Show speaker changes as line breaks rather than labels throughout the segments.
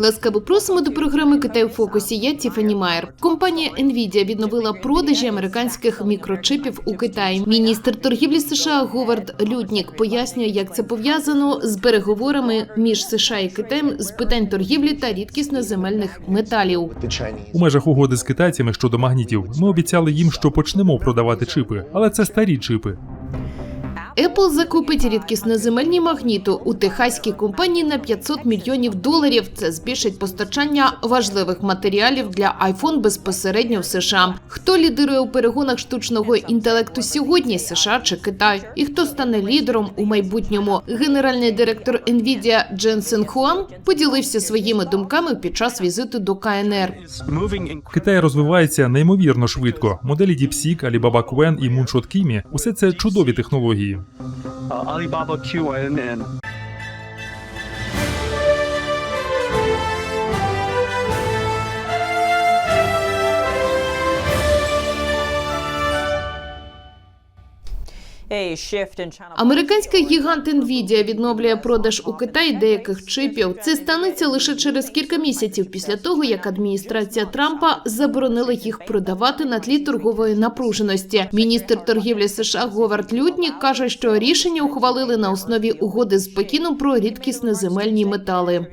Ласкаво просимо до програми Китай у фокусі. Я Тіфані Майер. Компанія Nvidia відновила продажі американських мікрочипів у Китаї. Міністр торгівлі США Говард Лютнік пояснює, як це пов'язано з переговорами між США і Китаєм з питань торгівлі та рідкісноземельних металів.
У межах угоди з китайцями щодо магнітів ми обіцяли їм, що почнемо продавати чипи, але це старі чипи.
Apple закупить рідкісноземельні магніту у техаській компанії на 500 мільйонів доларів. Це збільшить постачання важливих матеріалів для iPhone безпосередньо в США. Хто лідирує у перегонах штучного інтелекту сьогодні? США чи Китай? І хто стане лідером у майбутньому? Генеральний директор Nvidia Дженсен Хуан поділився своїми думками під час візиту до КНР.
Китай розвивається неймовірно швидко. Моделі DeepSeek, Alibaba Qwen і Moonshot Kimi – усе це чудові технології.
Uh, Alibaba
QN and
Американський гігант Nvidia відновлює продаж у Китаї деяких чипів. Це станеться лише через кілька місяців після того, як адміністрація Трампа заборонила їх продавати на тлі торгової напруженості. Міністр торгівлі США Говард Лютнік каже, що рішення ухвалили на основі угоди з Пекіном про рідкісноземельні метали.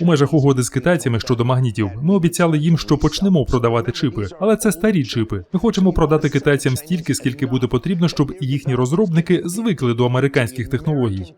У межах угоди з китайцями щодо магнітів ми обіцяли їм, що почнемо продавати чипи, але це старі чипи. Ми хочемо продати китайцям стільки, скільки буде потрібно, щоб їхні розробники звикли до американських технологій.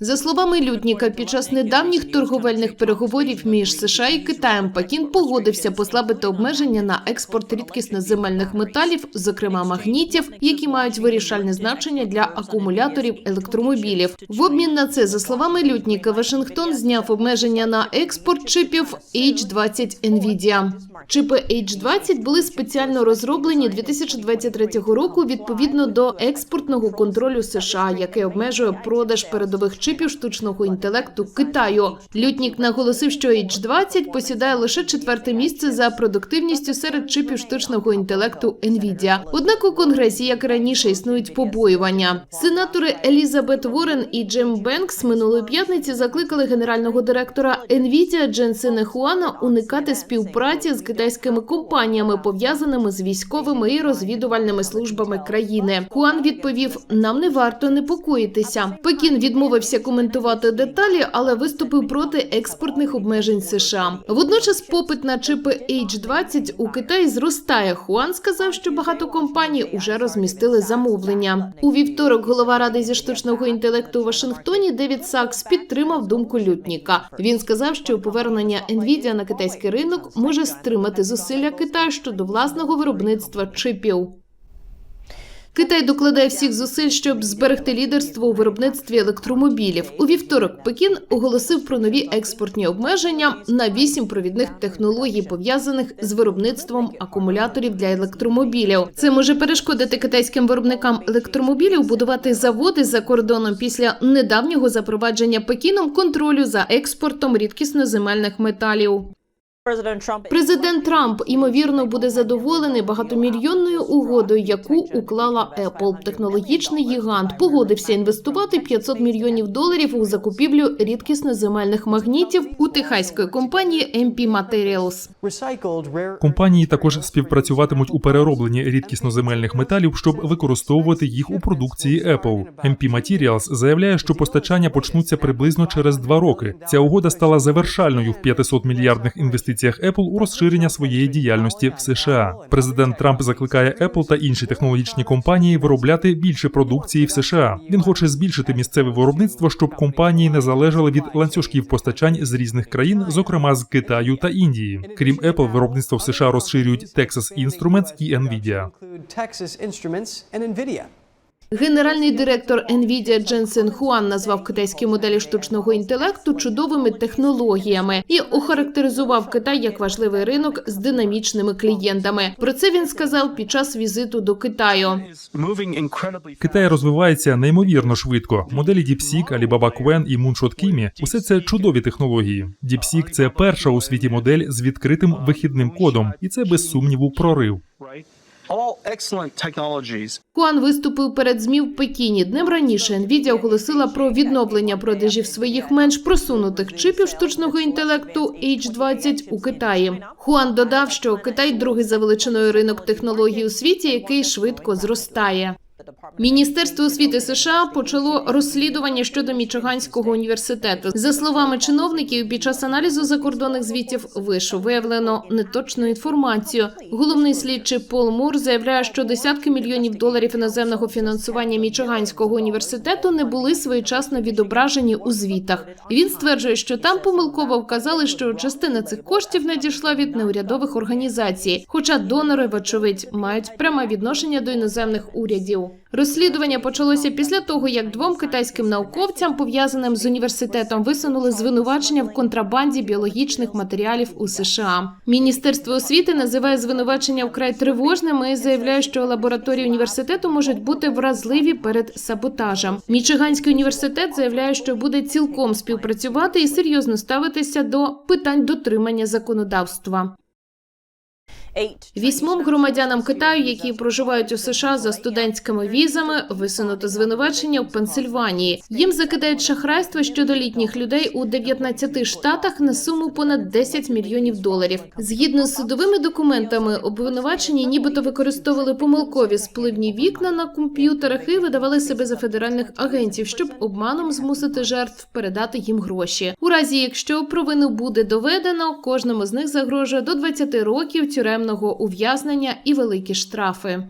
За словами Лютніка, під час недавніх торговельних переговорів між США і Китаєм Пекін погодився послабити обмеження на експорт рідкісноземельних металів, зокрема магнітів, які мають вирішальне значення для акумуляторів електромобілів. В обмін на це, за словами Лютніка, Вашингтон зняв обмеження на експорт чипів H20 Nvidia. Чипи H20 були спеціально розроблені 2023 року відповідно до експортного контролю США, який обмежує продаж передових чипів штучного інтелекту Китаю. Лютнік наголосив, що H20 посідає лише четверте місце за продуктивністю серед чипів штучного інтелекту Nvidia. Однак у конгресі, як і раніше, існують побоювання. Сенатори Елізабет Ворен і Джим Бенкс минулої п'ятниці закликали генерального директора Nvidia Дженсена Хуана уникати співпраці з китайськими компаніями, пов'язаними з військовими і розвідувальними службами країни. Хуан відповів: нам не варто непокоїтися. Пекін відмовився коментувати деталі, але виступив проти експортних обмежень США. Водночас попит на чипи H20 у Китаї зростає. Хуан сказав, що багато компаній уже розмістили замовлення. У вівторок голова ради зі штучного інтелекту у Вашингтоні Девід Сакс підтримав думку Лютніка. Він сказав, що повернення Nvidia на китайський ринок може стримати зусилля Китаю щодо власного виробництва чипів. Китай докладає всіх зусиль, щоб зберегти лідерство у виробництві електромобілів. У вівторок Пекін оголосив про нові експортні обмеження на вісім провідних технологій, пов'язаних з виробництвом акумуляторів для електромобілів. Це може перешкодити китайським виробникам електромобілів будувати заводи за кордоном після недавнього запровадження Пекіном контролю за експортом рідкісноземельних металів. Президент Трамп ймовірно буде задоволений багатомільйонною угодою, яку уклала Apple. Технологічний гігант погодився інвестувати 500 мільйонів доларів у закупівлю рідкісноземельних магнітів у техаської компанії MP Materials.
Компанії також співпрацюватимуть у переробленні рідкісноземельних металів, щоб використовувати їх у продукції Apple. MP Materials заявляє, що постачання почнуться приблизно через два роки. Ця угода стала завершальною в 500 мільярдних інвестиціях Apple у розширення своєї діяльності в США. Президент Трамп закликає Apple та інші технологічні компанії виробляти більше продукції в США. Він хоче збільшити місцеве виробництво, щоб компанії не залежали від ланцюжків постачань з різних країн, зокрема з Китаю та Індії. Крім Apple, виробництво в США розширюють Texas Instruments і Nvidia.
Генеральний директор Nvidia Дженсен Хуан назвав китайські моделі штучного інтелекту чудовими технологіями і охарактеризував Китай як важливий ринок з динамічними клієнтами. Про це він сказав під час візиту до Китаю.
Китай розвивається неймовірно швидко. Моделі DeepSeek, Alibaba Qwen і Moonshot Kimi – усе це чудові технології. DeepSeek – це перша у світі модель з відкритим вихідним кодом, і це без сумніву прорив.
All excellent technologies.
Куан виступив перед ЗМІ в Пекіні. Днем раніше Nvidia оголосила про відновлення продажів своїх менш просунутих чипів штучного інтелекту H20 у Китаї. Хуан додав, що Китай другий за величиною ринок технологій у світі, який швидко зростає. Міністерство освіти США почало розслідування щодо Мічиганського університету. За словами чиновників, під час аналізу закордонних звітів вишу виявлено неточну інформацію. Головний слідчий Пол Мур заявляє, що десятки мільйонів доларів іноземного фінансування Мічиганського університету не були своєчасно відображені у звітах. Він стверджує, що там помилково вказали, що частина цих коштів надійшла від неурядових організацій, хоча донори, вочевидь, мають пряме відношення до іноземних урядів. Розслідування почалося після того, як двом китайським науковцям, пов'язаним з університетом, висунули звинувачення в контрабанді біологічних матеріалів у США. Міністерство освіти називає звинувачення вкрай тривожними і заявляє, що лабораторії університету можуть бути вразливі перед саботажем. Мічиганський університет заявляє, що буде цілком співпрацювати і серйозно ставитися до питань дотримання законодавства. Вісьмом громадянам Китаю, які проживають у США за студентськими візами, висунуто звинувачення в Пенсильванії. Їм закидають шахрайство щодо літніх людей у 19 штатах на суму понад 10 мільйонів доларів. Згідно з судовими документами, обвинувачені нібито використовували помилкові спливні вікна на комп'ютерах і видавали себе за федеральних агентів, щоб обманом змусити жертв передати їм гроші. У разі, якщо провину буде доведено, кожному з них загрожує до 20 років тюремного ув'язнення і великі штрафи.